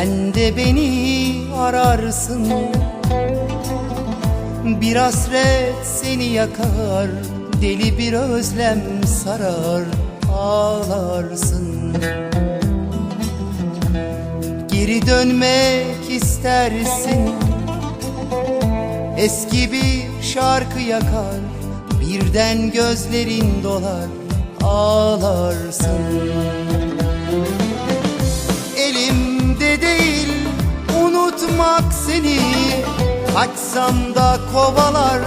Sen de beni ararsın. Bir hasret seni yakar Deli bir özlem sarar Ağlarsın. Geri dönmek istersin. Eski bir şarkı yakar Birden gözlerin dolar Ağlarsın unutmak seni. Kaçsam da kovalar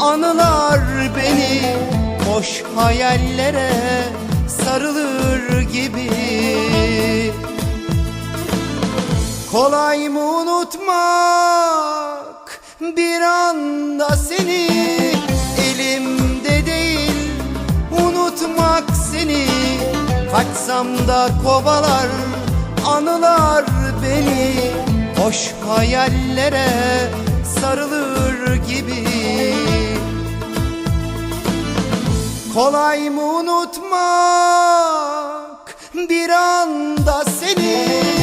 anılar beni. Boş hayallere sarılır gibi. Kolay mı unutmak bir anda seni? Elimde değil unutmak seni. Kaçsam da kovalar anılar beni Hoş hayallere sarılır gibi. Kolay mı unutmak bir anda seni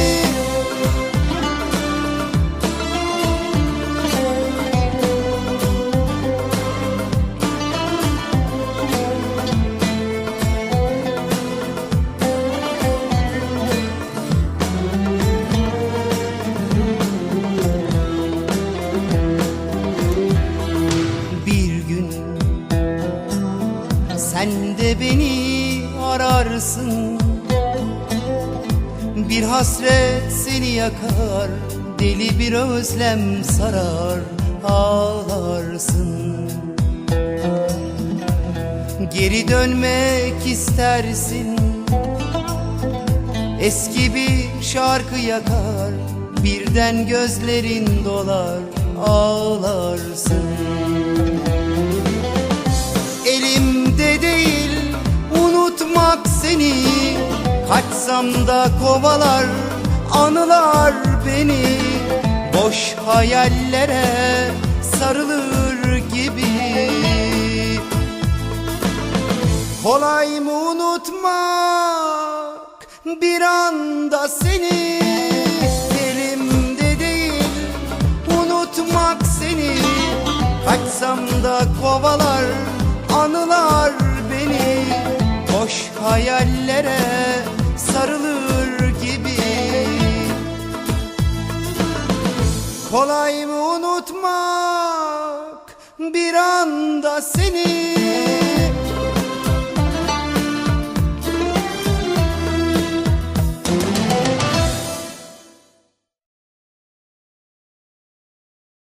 sen de beni ararsın. Bir hasret seni yakar Deli bir özlem sarar Ağlarsın. Geri dönmek istersin. Eski bir şarkı yakar Birden gözlerin dolar Ağlarsın Kaçsam da kovalar anılar beni. Boş hayallere sarılır gibi. Kolay mı unutmak bir anda seni? Elimde değil unutmak seni. Kaçsam da kovalar anılar beni. Boş hayallere Kolay mı unutmak bir anda seni